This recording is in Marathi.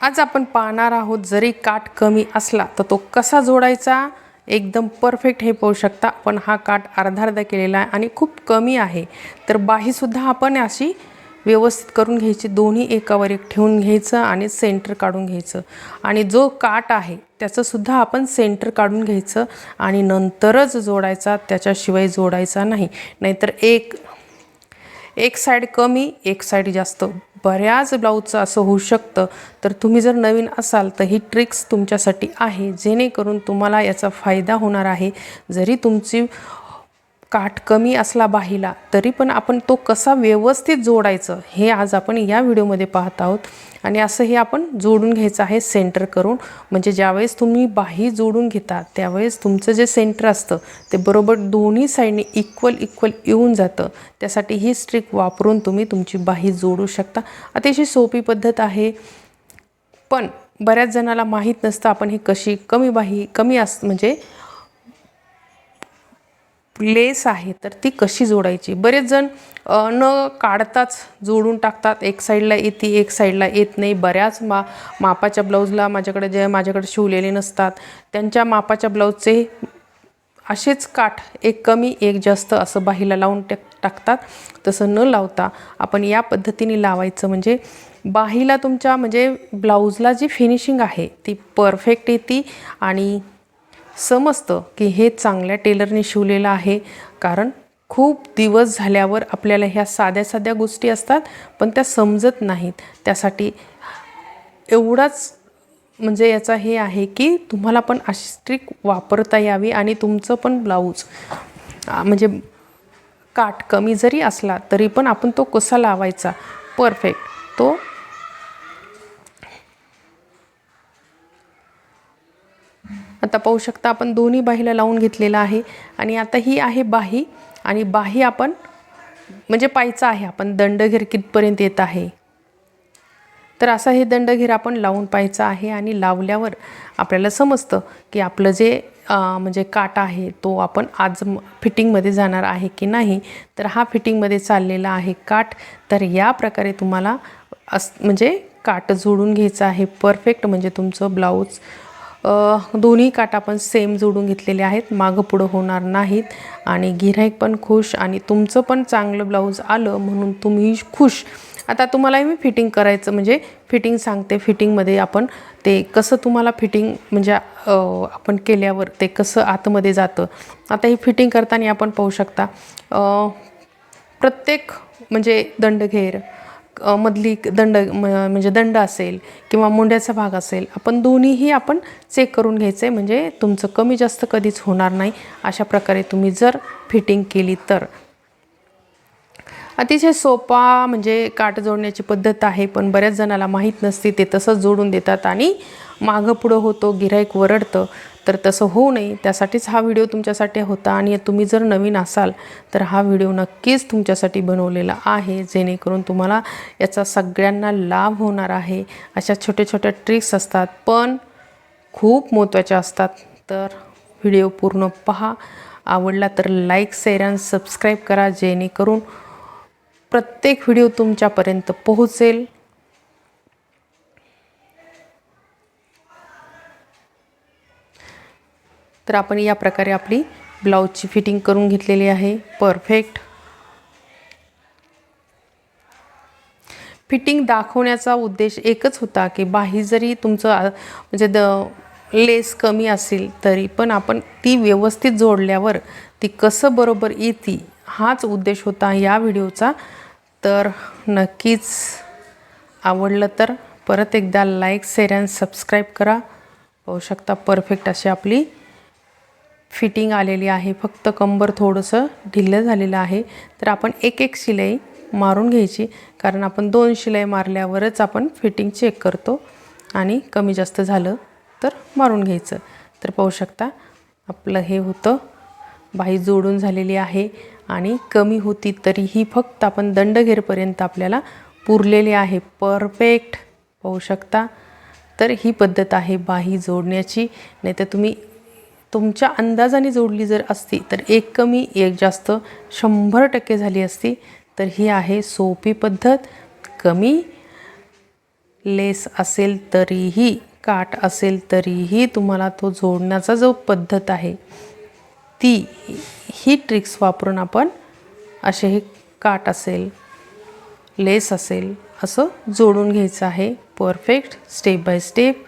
आज आपण पाहणार आहोत जरी काठ कमी असला तर तो कसा जोडायचा? एकदम परफेक्ट हे पाहू शकता. पण हा काठ अर्धा अर्धा केलेला आहे आणि खूप कमी आहे. तर बाहीसुद्धा आपण अशी व्यवस्थित करून घ्यायची. दोन्ही एकावर एक ठेवून घ्यायचं आणि सेंटर काढून घ्यायचं. आणि जो काठ आहे त्याचंसुद्धा आपण सेंटर काढून घ्यायचं आणि नंतरच जोडायचा. त्याच्याशिवाय जोडायचा नाही. नाहीतर एक एक साईड कमी एक साईड जास्त. बऱ्याच ब्लाऊजचं असं होऊ शकतं. तर तुम्ही जर नवीन असाल तर ही ट्रिक्स तुमच्यासाठी आहे. जेणेकरून तुम्हाला याचा फायदा होणार आहे. जरी तुमची काठ कमी असला बाहीला तरी पण आपण तो कसा व्यवस्थित जोडायचं हे आज आपण या व्हिडिओमध्ये पाहत आहोत. आणि असं हे आपण जोडून घ्यायचं आहे सेंटर करून. म्हणजे ज्यावेळेस तुम्ही बाही जोडून घेता त्यावेळेस तुमचं जे सेंटर असतं ते बरोबर दोन्ही साईडने इक्वल इक्वल येऊन जातं. त्यासाठी ही स्ट्रिक वापरून तुम्ही तुमची बाही जोडू शकता. अतिशय सोपी पद्धत आहे. पण बऱ्याच जणाला माहीत नसतं आपण ही कशी कमी बाही कमी अस म्हणजे लेस आहे तर ती कशी जोडायची? बरेच जण न काढताच जोडून टाकतात. एक साईडला येते एक साईडला येत नाही. बऱ्याच मा मापाच्या ब्लाऊजला माझ्याकडे जे माझ्याकडे शिवलेले नसतात. त्यांच्या मापाच्या ब्लाऊजचे असेच काठ एक कमी एक जास्त असं बाहीला लावून टाक टाकतात. तसं न लावता आपण या पद्धतीने लावायचं म्हणजे बाहीला तुमच्या म्हणजे ब्लाऊजला जी फिनिशिंग आहे ती परफेक्ट येते आणि समजतं की हे चांगल्या टेलरने शिवलेलं आहे. कारण खूप दिवस झाल्यावर आपल्याला ह्या साध्या साध्या गोष्टी असतात पण त्या समजत नाहीत. त्यासाठी एवढाच म्हणजे याचा हे आहे की तुम्हाला पण अशी वापरता यावी आणि तुमचं पण ब्लाऊज म्हणजे काठ कमी जरी असला तरी पण आपण तो कसा लावायचा? परफेक्ट तो आता पाहू शकता आपण दोन्ही बाहीला लावून घेतलेला आहे. आणि आता ही आहे बाही. आणि बाही आपण म्हणजे पायचा आहे आपण दंडघेर कितपर्यंत येत आहे. तर असा हे दंडघेर आपण लावून पाहायचा आहे आणि लावल्यावर आपल्याला समजतं की आपलं जे म्हणजे काटा आहे तो आपण आज फिटिंगमध्ये जाणार आहे की नाही. तर हा फिटिंगमध्ये चाललेला आहे काठ. तर या प्रकारे तुम्हाला अस म्हणजे काट जोडून घ्यायचं आहे. परफेक्ट म्हणजे तुमचं ब्लाऊज दोन्ही काट आपण सेम जोडून घेतलेले आहेत. मागं पुढं होणार नाहीत. आणि गिऱ्हाईक पण खुश आणि तुमचं पण चांगलं ब्लाऊज आलं म्हणून तुम्ही खुश. आता तुम्हालाही मी फिटिंग करायचं म्हणजे फिटिंग सांगते. फिटिंगमध्ये आपण ते कसं तुम्हाला फिटिंग म्हणजे आपण केल्यावर ते कसं आतमध्ये जातं. आता ही फिटिंग करताना आपण पाहू शकता. प्रत्येक म्हणजे दंडघेर मधली दंड म- म्हणजे दंड असेल किंवा मुंड्याचा भाग असेल आपण दोन्हीही आपण चेक करून घ्यायचं आहे म्हणजे तुमचं कमी जास्त कधीच होणार नाही. अशा प्रकारे तुम्ही जर फिटिंग केली तर. अतिशय सोपा म्हणजे काट जोडण्याची पद्धत आहे पण बऱ्याच जणाला माहीत नसते ते तसंच जोडून देतात आणि मागं पुढं होतो गिराईक वरडतं. तर तसं होऊ नये. त्यासाठीच हा व्हिडिओ तुमच्यासाठी होता आणि तुम्ही जर नवीन असाल तर हा व्हिडिओ नक्कीच तुमच्यासाठी बनवलेला आहे जेणेकरून तुम्हाला याचा सगळ्यांना लाभ होणार आहे. अशा छोट्या छोट्या ट्रिक्स असतात पण खूप महत्त्वाच्या असतात. तर व्हिडिओ पूर्ण पहा. आवडला तर लाईक शेअर आणि सबस्क्राईब करा जेणेकरून प्रत्येक व्हिडिओ तुमच्यापर्यंत पोहोचेल. तर आपण या प्रकारे आपली ब्लाऊजची फिटिंग करून घेतलेली आहे. परफेक्ट. फिटिंग दाखवण्याचा उद्देश एकच होता की बाही जरी तुमचं म्हणजे द लेस कमी असेल तरी पण आपण ती व्यवस्थित जोडल्यावर ती कसं बरोबर येते हाच उद्देश होता या व्हिडिओचा. तर नक्कीच आवडलं तर परत एकदा लाईक शेअर अँड सबस्क्राईब करा. पाहू शकता परफेक्ट अशी आपली फिटिंग आलेली आहे. फक्त कंबर थोडंसं ढिल्लं झालेलं आहे. तर आपण एक एक शिलाई मारून घ्यायची. कारण आपण दोन शिलाई मारल्यावरच आपण फिटिंग चेक करतो. आणि कमी जास्त झालं. तर मारून घ्यायचं. तर पाहू शकता आपलं हे होतं बाही जोडून झालेली आहे आणि कमी होती तरीही फक्त आपण दंडघेरपर्यंत आपल्याला पुरलेले आहे. परफेक्ट. पाहू शकता तर ही पद्धत आहे बाही जोडण्याची. नाहीतर तुम्ही तुमच्या अंदाजाने जोडली जर असती तर एक कमी एक जास्त शंभर टक्के झाली असती तर ही आहे सोपी पद्धत. कमी लेस असेल तरीही काठ असेल तरीही तुम्हाला तो जोडण्याचा जो पद्धत आहे ती ही ट्रिक्स वापरून आपण असे हे काठ असेल लेस असेल असं जोडून घ्यायचं आहे. Perfect step by step